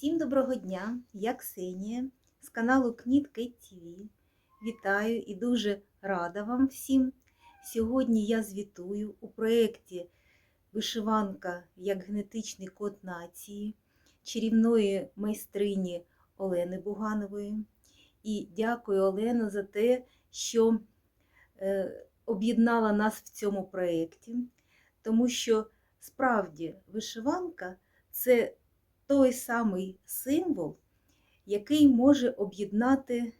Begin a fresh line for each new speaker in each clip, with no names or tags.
Всім доброго дня! Я Ксенія з каналу Кніт Кейт ТВ. Вітаю і дуже рада вам всім. Сьогодні я звітую у проєкті Вишиванка як генетичний код нації чарівної майстрині Олени Буганової. І дякую Олено за те, що е, об'єднала нас в цьому проєкті, тому що справді вишиванка це той самий символ, який може об'єднати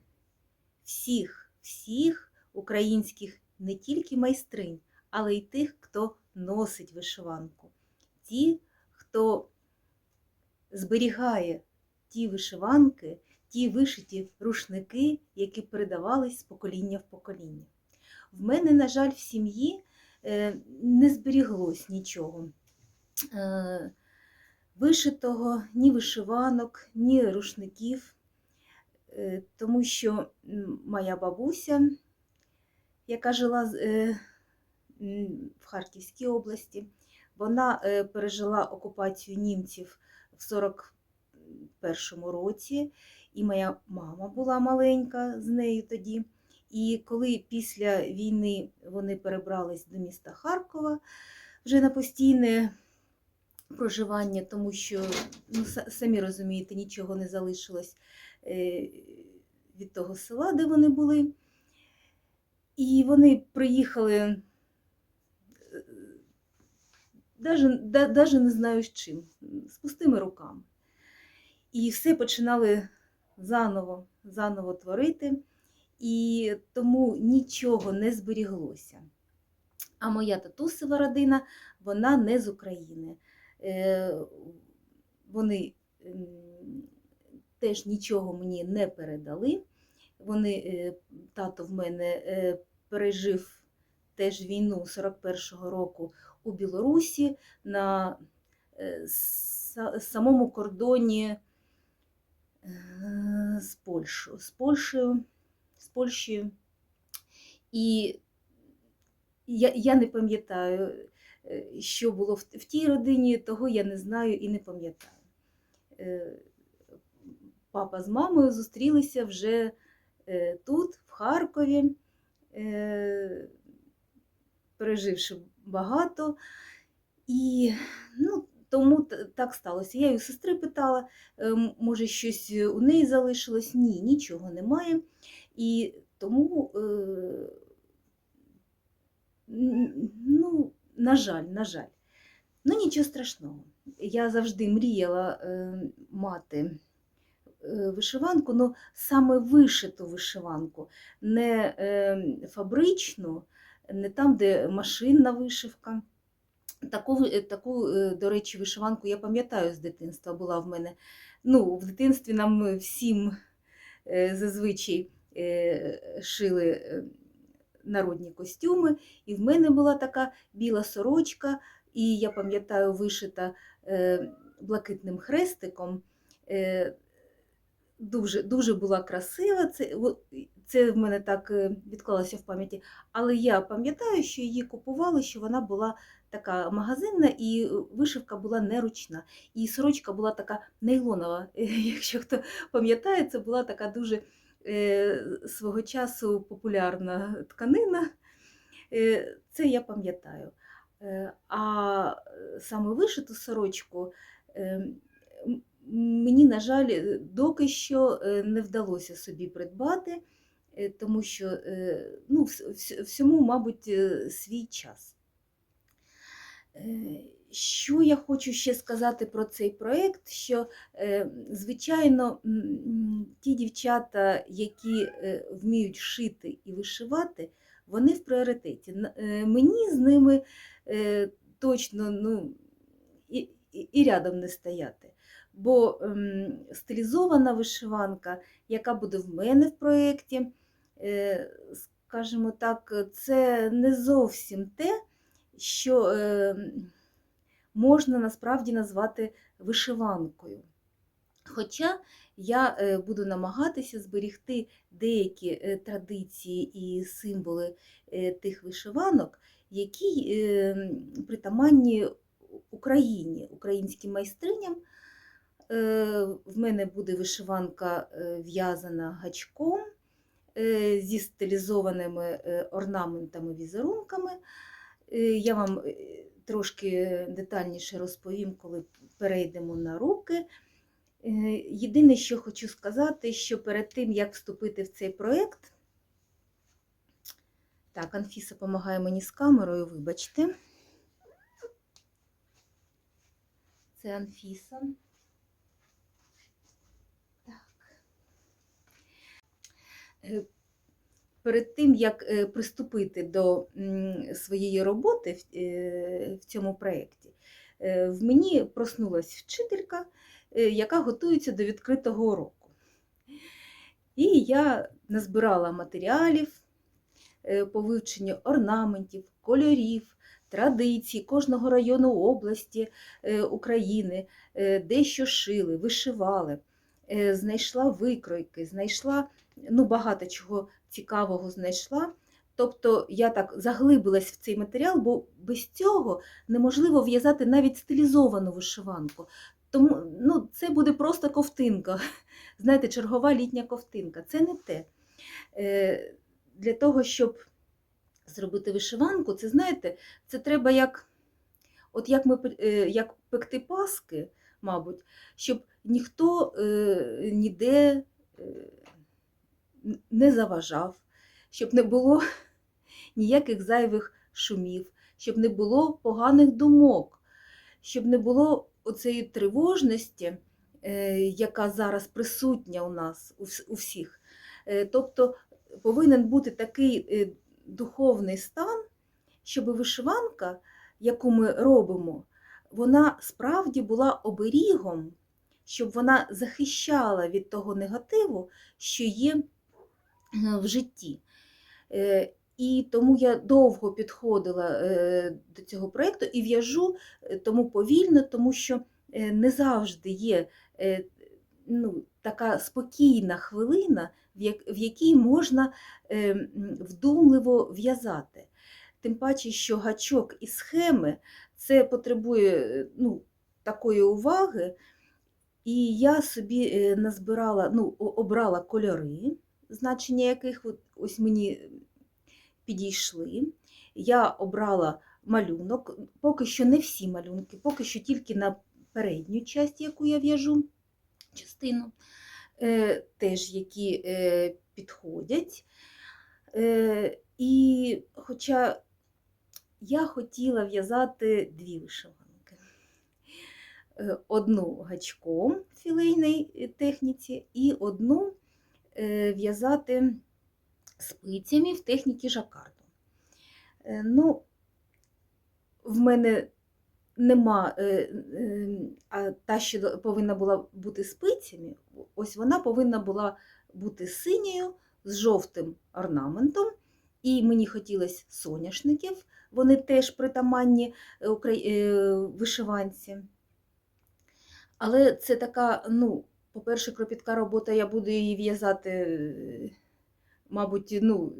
всіх, всіх українських не тільки майстринь, але й тих, хто носить вишиванку. Ті, хто зберігає ті вишиванки, ті вишиті рушники, які передавались з покоління в покоління. В мене, на жаль, в сім'ї е, не зберіглось нічого. Вишитого, ні вишиванок, ні рушників, Е, тому що моя бабуся, яка жила е, в Харківській області, вона е, пережила окупацію німців в 41-му році, і моя мама була маленька з нею тоді. І коли після війни вони перебрались до міста Харкова вже на постійне проживання, тому що, ну, самі розумієте, нічого не залишилось е, від того села, де вони були. І вони приїхали, навіть не знаю з чим, з пустими руками. І все починали заново, заново творити, і тому нічого не зберіглося. А моя татусева родина, вона не з України. Е, Вони теж нічого мені не передали. Вони, е, тато в мене е, пережив теж війну 41-го року у Білорусі на самому кордоні з Польщею, з Польщею, з Польщею. І я, я не пам'ятаю, що було в, тій родині, того я не знаю і не пам'ятаю. Е, Папа з мамою зустрілися вже е, тут, в Харкові, е, переживши багато. І ну, тому так сталося. Я у сестри питала, е, може, щось у неї залишилось. Ні, нічого немає. І тому, е, ну, на жаль, на жаль. Ну, нічого страшного. Я завжди мріяла е, мати е, вишиванку, ну саме вишиту вишиванку, не е, фабричну, не там, де машинна вишивка. Таку, е, таку, е, до речі, вишиванку я пам'ятаю з дитинства була в мене. Ну, в дитинстві нам всім е, зазвичай шили народні костюми, і в мене була така біла сорочка, і я пам'ятаю, вишита е, блакитним хрестиком. Е, Дуже, дуже була красива, це, це в мене так е, відклалося в пам'яті. Але я пам'ятаю, що її купували, що вона була така магазинна, і вишивка була неручна. І сорочка була така нейлонова. Якщо хто пам'ятає, це була така дуже свого часу популярна тканина. Е, Це я пам'ятаю. Е, А саме вишиту сорочку е, мені, на жаль, е, доки що е, не вдалося собі придбати, е, тому що е, ну, вс- вс- всьому, мабуть, е, свій час. Що я хочу ще сказати про цей проєкт? Що, е, звичайно, ті дівчата, які е, вміють шити і вишивати, вони в пріоритеті. Е, Мені з ними точно ну, і, і, рядом не стояти. Бо ем, стилізована вишиванка, яка буде в мене в проєкті, скажімо так, це не зовсім те, що е, можна насправді назвати вишиванкою. Хоча я е, буду намагатися зберігти деякі е, традиції і символи е, тих вишиванок, які притаманні Україні, українським майстриням, В мене буде вишиванка в'язана гачком зі стилізованими орнаментами, візерунками. Е, Я вам трошки детальніше розповім, коли перейдемо на руки. Е, Єдине, що хочу сказати, що перед тим, як вступити в цей проєкт, так, Анфіса допомагає мені з камерою, вибачте. Це Анфіса. Так. Перед тим, як е, приступити до своєї роботи в, е, цьому проєкті, е, в мені проснулась вчителька, яка готується до відкритого уроку. І я назбирала матеріалів по вивченню орнаментів, кольорів, традицій кожного району області України, е, дещо шили, вишивали, знайшла викройки, знайшла ну, багато чого цікавого знайшла. Тобто я так заглибилась в цей матеріал, бо без цього неможливо в'язати навіть стилізовану вишиванку. Тому ну, це буде просто ковтинка. Знаєте, чергова літня ковтинка. Це не те. Е, Для того, щоб зробити вишиванку, це знаєте, це треба як, от як, ми, е, як пекти паски, мабуть, щоб ніхто е, ніде е, не заважав, щоб не було ніяких зайвих шумів, щоб не було поганих думок, щоб не було оцеї тривожності, е, яка зараз присутня у нас, у всіх. Е, Тобто повинен бути такий е, духовний стан, щоб вишиванка, яку ми робимо, вона справді була оберігом, щоб вона захищала від того негативу, що є в житті. Е, І тому я довго підходила е, до цього проєкту і в'яжу е, тому повільно, тому що е, не завжди є е, ну, така спокійна хвилина, в якій можна е, вдумливо в'язати. Тим паче, що гачок і схеми це потребує е, ну, такої уваги. І я собі е, назбирала, ну, обрала кольори, значення яких ось мені підійшли. Я обрала малюнок, поки що не всі малюнки, поки що тільки на передню часть, яку я в'яжу, частину, е, теж які е, підходять. Е, і хоча я хотіла в'язати дві вишиванки. Е, Одну гачком е, техніці і одну е, в'язати спицями в техніці жакарду. Е, Ну, в мене нема, е, е, а та, що повинна була бути спицями, ось вона повинна була бути синьою з жовтим орнаментом. І мені хотілося соняшників, вони теж притаманні е, е, вишиванці. Але це така, ну, по-перше, кропітка робота, я буду її в'язати, е, мабуть, ну,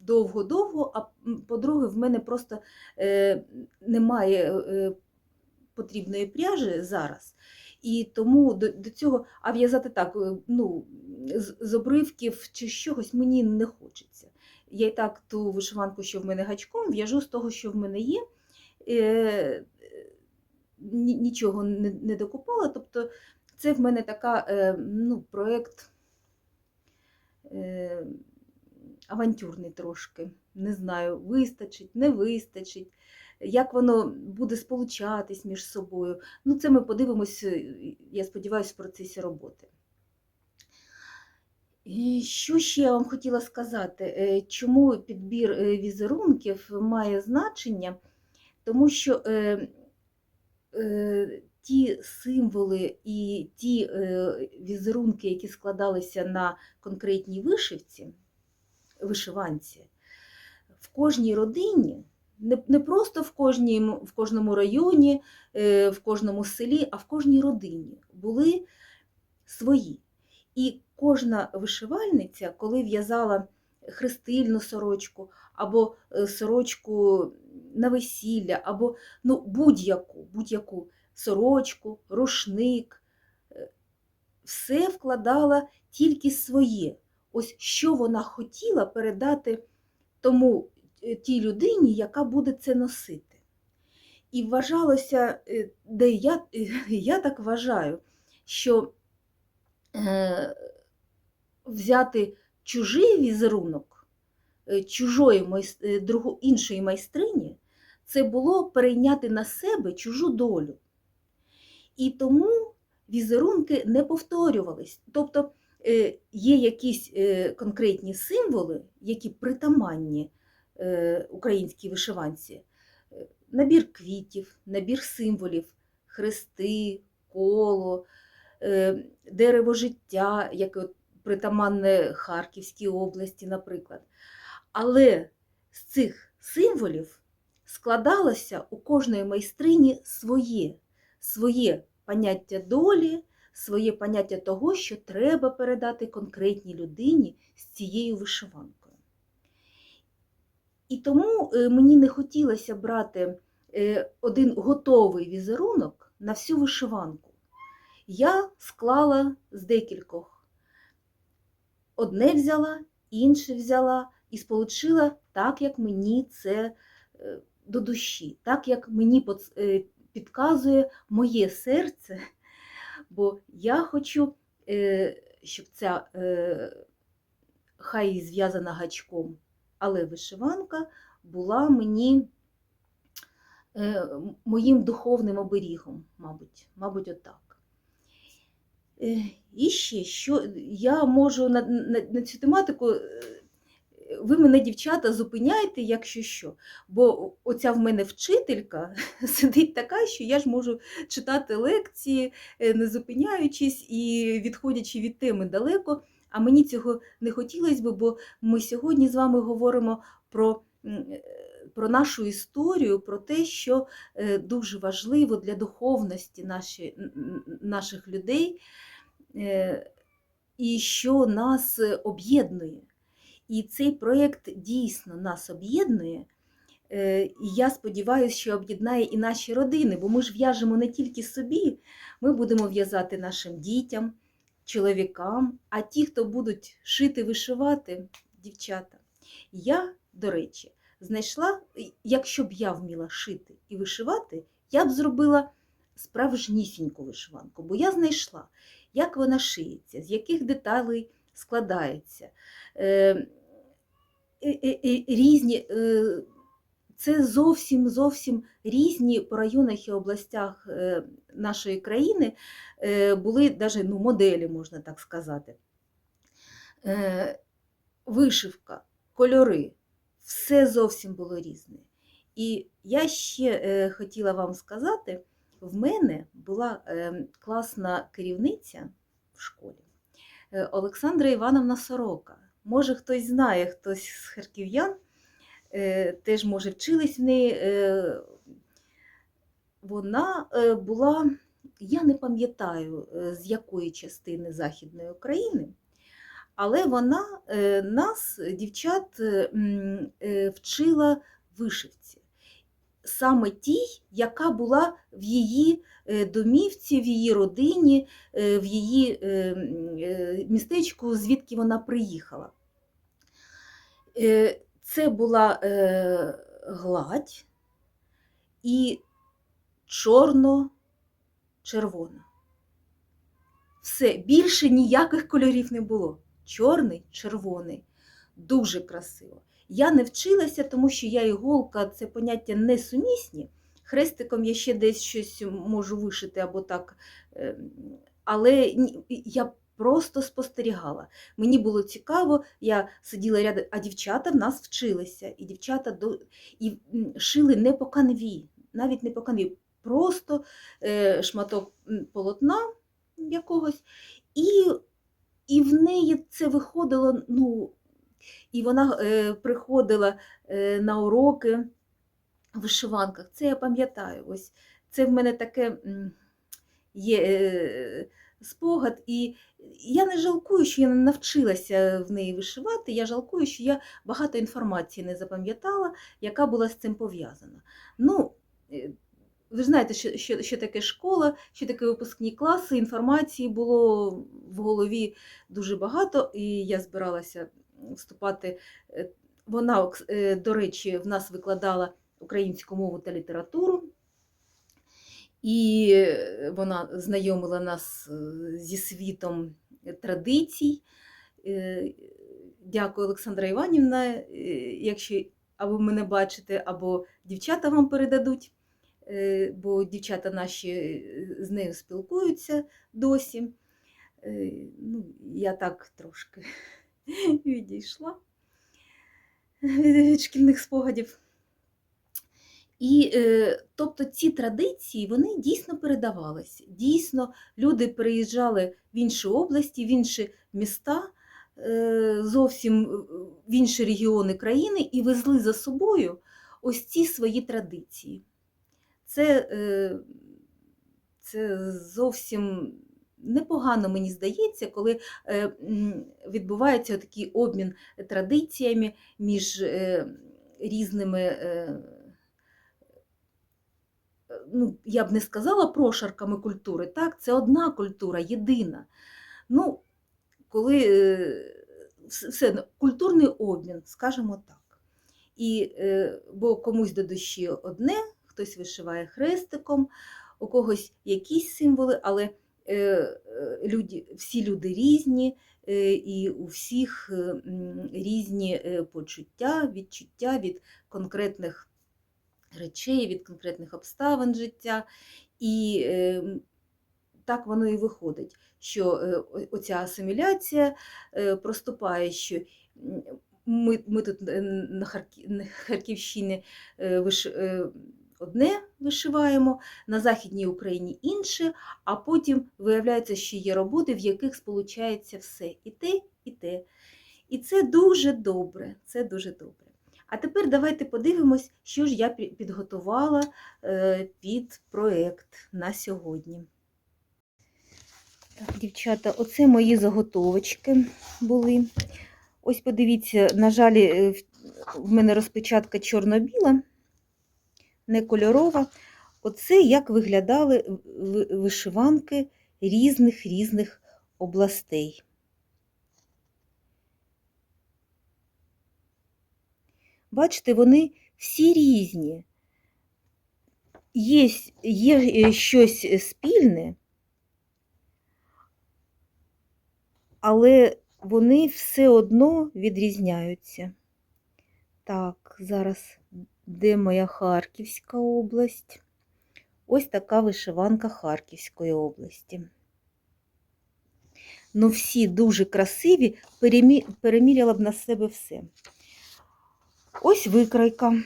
довго-довго, а по-друге, в мене просто е, немає е, потрібної пряжі зараз. І тому до, до цього, а в'язати так, е, ну, з, з обривків чи чогось мені не хочеться. Я і так ту вишиванку, що в мене гачком, в'яжу з того, що в мене є. Е, нічого не, не докупала. Тобто це в мене така е, ну, проєкт е, авантюрний трошки. Не знаю, вистачить, не вистачить, як воно буде сполучатись між собою. Ну, це ми подивимось, е, я сподіваюся, в процесі роботи. І Що ще я вам хотіла сказати? Чому підбір візерунків має значення? Тому що ті символи і ті е, візерунки, які складалися на конкретній вишивці, вишиванці, в кожній родині, не, не просто в, кожній, в кожному районі, е, в кожному селі, а в кожній родині були свої. І кожна вишивальниця, коли в'язала хрестильну сорочку, або е, сорочку на весілля, або ну, будь-яку, будь-яку сорочку, рушник, все вкладала тільки своє. Ось що вона хотіла передати тому е, тій людині, яка буде це носити. І вважалося, е, де я, я так вважаю, що е, взяти чужий візерунок е, чужої майс- е, другу, іншої майстрині, це було перейняти на себе чужу долю. І тому візерунки не повторювались. Тобто е, є якісь е, конкретні символи, які притаманні е, українській вишиванці. Набір квітів, набір символів, хрести, коло, дерево життя, яке притаманне Харківській області, наприклад. Але з цих символів складалося у кожної майстрині своє, своє поняття долі, своє поняття того, що треба передати конкретній людині з цією вишиванкою. І тому е, мені не хотілося брати е, один готовий візерунок на всю вишиванку. Я склала з декількох. Одне взяла, інше взяла і сполучила так, як мені це е, до душі, так як мені підказує моє серце, бо я хочу, е, щоб ця е, хай зв'язана гачком, але вишиванка була мені е, моїм духовним оберігом, мабуть, мабуть, отак. І ще, що я можу на, на, на цю тематику. Ви мене, дівчата, зупиняйте, якщо що. Бо оця в мене вчителька сидить така, що я ж можу читати лекції, е, не зупиняючись і відходячи від теми далеко. А мені цього не хотілося б, бо ми сьогодні з вами говоримо про, е, про нашу історію, про те, що е, дуже важливо для духовності наші, наших людей, і що нас об'єднує. І цей проєкт дійсно нас об'єднує. Е, І я сподіваюся, що об'єднає і наші родини, бо ми ж в'яжемо не тільки собі, ми будемо в'язати нашим дітям, чоловікам, а ті, хто будуть шити, вишивати, дівчата. Я, до речі, знайшла, якщо б я вміла шити і вишивати, я б зробила справжнісіньку вишиванку, бо я знайшла, як вона шиється, з яких деталей складається. Е, е, е, різні, це зовсім зовсім різні по районах і областях нашої країни були навіть ну, моделі, можна так сказати. Вишивка, кольори, все зовсім було різне. І я ще хотіла вам сказати, в мене була класна керівниця в школі Олександра Івановна Сорока. Може, хтось знає, хтось з харків'ян, е, теж, може, вчились в неї. Вона е, була, я не пам'ятаю, е, з якої частини Західної України, але вона нас, дівчат, вчила вишивці. Саме тій, яка була в її домівці, в її родині, в її містечку, звідки вона приїхала. Е, Це була е, гладь і чорно-червона. Все, більше ніяких кольорів не було. Чорний, червоний. Дуже красиво. Я не вчилася, тому що я іголка це поняття несумісні. Хрестиком я ще десь щось можу вишити або так. е, Але я просто спостерігала. Мені було цікаво, я сиділа рядом, а дівчата в нас вчилися. І дівчата до... і шили не по канві, навіть не по канві, просто е, шматок полотна якогось. І, і в неї це виходило, ну, і вона е, приходила е, на уроки в вишиванках. Це я пам'ятаю. Ось це в мене таке є е, спогад. І я не жалкую, що я не навчилася в неї вишивати. Я жалкую, що я багато інформації не запам'ятала, яка була з цим пов'язана. Ну, е, ви знаєте, що, що, що таке школа, що таке випускні класи, інформації було в голові дуже багато, і я збиралася вступати. Е, Вона, е, до речі, в нас викладала українську мову та літературу, і е, вона знайомила нас е, зі світом традицій. Е, Дякую, Олександра Іванівна. Якщо або мене бачите, або дівчата вам передадуть, бо дівчата наші з нею спілкуються досі. Ну, я так трошки відійшла від шкільних спогадів. І е, тобто ці традиції вони дійсно передавалися. Дійсно, люди переїжджали в інші області, в інші міста, е, зовсім е, в інші регіони країни і везли за собою ось ці свої традиції. Це, це зовсім непогано, мені здається, коли відбувається такий обмін традиціями між різними. Ну, я б не сказала прошарками культури, так, це одна культура, єдина. Ну, коли е, все, ну, культурний обмін, скажімо так. І, е, бо комусь до душі одне, хтось вишиває хрестиком, у когось якісь символи, але е, люди, всі люди різні, і у всіх різні почуття, відчуття від конкретних речей, від конкретних обставин життя. І е, так воно і виходить, що е, оця асиміляція е, проступає, що ми, ми тут е, на, Харкі, на Харківщині виш, одне вишиваємо, на Західній Україні інше, а потім виявляється, що є роботи, в яких сполучається все і те, і те. І це дуже добре. Це дуже добре. А тепер давайте подивимось, що ж я підготувала е, під проєкт на сьогодні. Так, дівчата, оце мої заготовочки були. Ось подивіться, на жаль, е, в- мене розпечатка чорно-біла, не кольорова. Оце як виглядали вишиванки різних різних областей. Бачите, вони всі різні. Є, є е, щось спільне, але вони все одно відрізняються. Так, зараз де моя Харківська область? Ось така вишиванка Харківської області. Ну, всі дуже красиві, переміряла б на себе все. Ось викройка,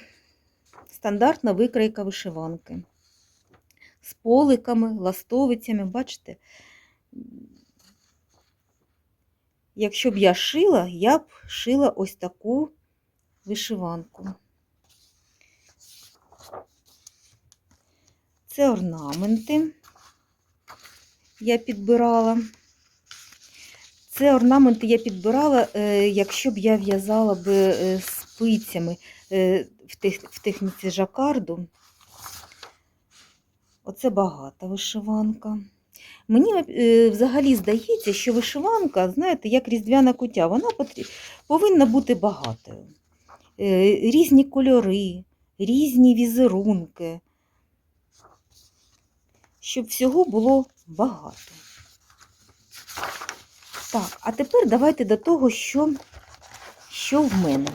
стандартна викройка вишиванки. З поликами, ластовицями, бачите? Якщо б я шила, я б шила ось таку вишиванку. Це орнаменти я підбирала. Це орнаменти я підбирала, е, якщо б я в'язала б е, спицями е, в тех- в техніці жакарду. Оце багата вишиванка. Мені взагалі здається, що вишиванка, знаєте, як різдвяна кутя, вона повинна бути багатою. Різні кольори, різні візерунки, щоб всього було багато. Так, а тепер давайте до того, що, що в мене.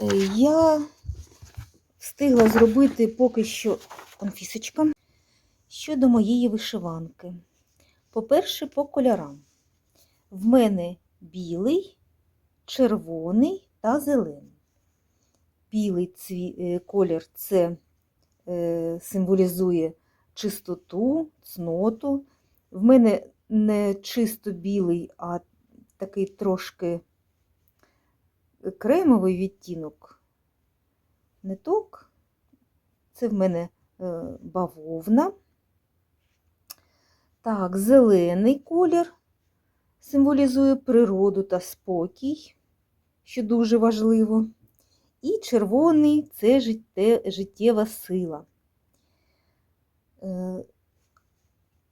Е, Я встигла зробити поки що конфісочка щодо моєї вишиванки. По-перше, по кольорам. В мене білий, червоний та зелений. Білий цві... е, колір це е, символізує чистоту, цноту. В мене не чисто білий, а такий трошки кремовий відтінок. Ниток. Це в мене е, бавовна. Так, зелений колір символізує природу та спокій, що дуже важливо. І червоний це життєва сила. Е,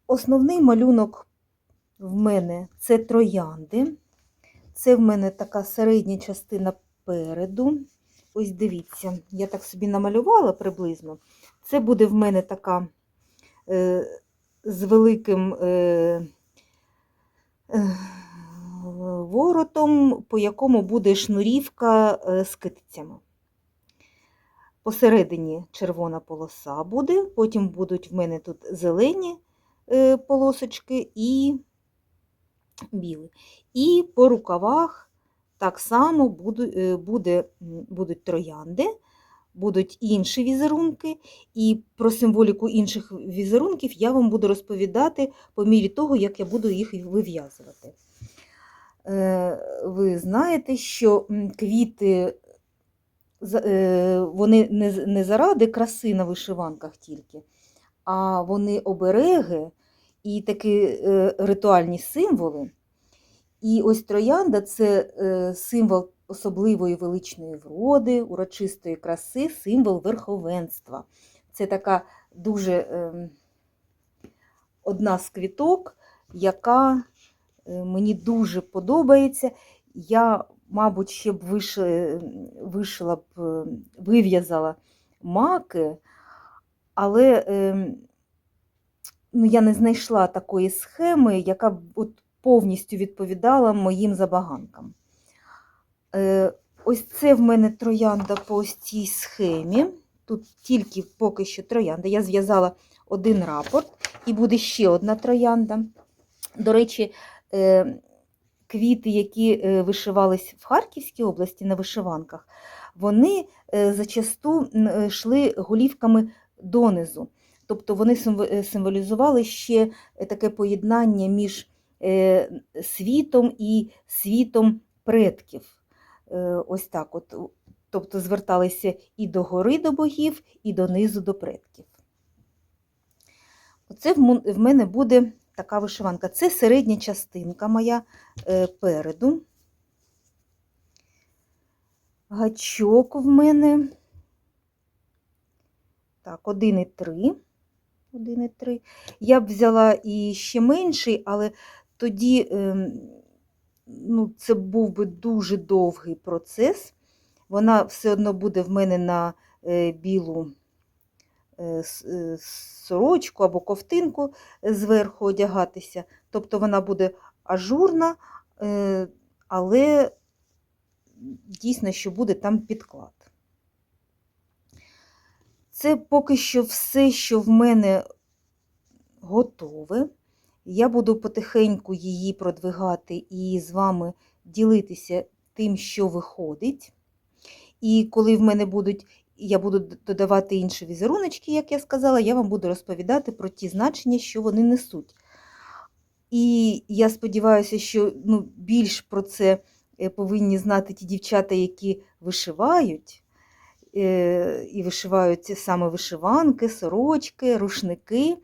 Основний малюнок в мене це троянди. Це в мене така середня частина переду. Ось дивіться, я так собі намалювала приблизно. Це буде в мене така е, з великим е, е, воротом, по якому буде шнурівка е, з китицями. Посередині червона полоса буде, потім будуть в мене тут зелені е, полосочки і білі. І по рукавах так само е, буде, будуть троянди, будуть інші візерунки, і про символіку інших візерунків я вам буду розповідати по мірі того, як я буду їх вив'язувати. Е, Ви знаєте, що квіти вони не, заради краси на вишиванках тільки, а вони обереги і такі е, ритуальні символи. І ось троянда це е, символ особливої величної вроди, урочистої краси, символ верховенства. Це така дуже одна з квіток, яка е, мені дуже подобається. Я, мабуть, ще б виши- вишила б, е, вив'язала маки, але ем, ну, я не знайшла такої схеми, яка б от повністю відповідала моїм забаганкам. Е, Ось це в мене троянда по ось цій схемі. Тут тільки поки що троянда. Я зв'язала один рапорт і буде ще одна троянда. До речі, е, квіти, які е, вишивались в Харківській області на вишиванках, вони е, зачасту е, йшли голівками донизу. Тобто вони символізували ще таке поєднання між світом і світом предків. Ось так от. Тобто зверталися і до гори до богів, і донизу до предків. Оце в мене буде така вишиванка. Це середня частинка моя е, переду. Гачок в мене. Так, 1,3. 1,3. Я б взяла і ще менший, але тоді ем, ну, це був би дуже довгий процес. Вона все одно буде в мене на е, білу сорочку або ковтинку зверху одягатися. Тобто вона буде ажурна, е, але дійсно, що буде там підклад. Це поки що все, що в мене готове. Я буду потихеньку її продвигати і з вами ділитися тим, що виходить. І коли в мене будуть, я буду додавати інші візеруночки, як я сказала, я вам буду розповідати про ті значення, що вони несуть. І я сподіваюся, що ну, більш про це е, повинні знати ті дівчата, які вишивають, е, і вишивають саме вишиванки, сорочки, рушники,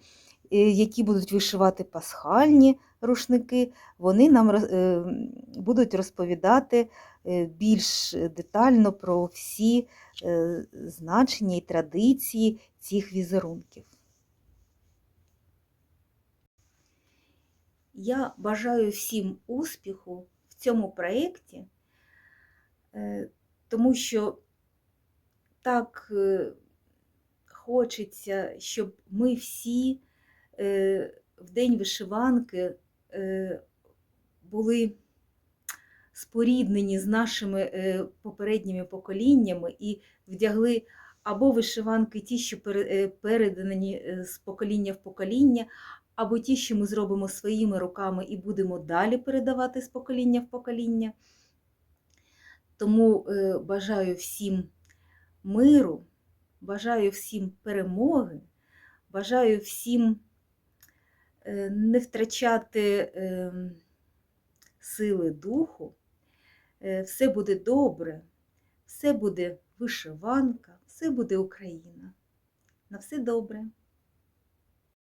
е, які будуть вишивати пасхальні рушники, вони нам будуть розповідати більш детально про всі е, значення і традиції цих візерунків. Я бажаю всім успіху в цьому проєкті, е, тому що так е, хочеться, щоб ми всі е, в день вишиванки е, були споріднені з нашими е, попередніми поколіннями і вдягли або вишиванки ті, що е, передані е, з покоління в покоління, або ті, що ми зробимо своїми руками і будемо далі передавати з покоління в покоління. Тому бажаю всім миру, бажаю всім перемоги, бажаю всім не втрачати е, сили духу. Е, Все буде добре, все буде вишиванка, все буде Україна. На все добре.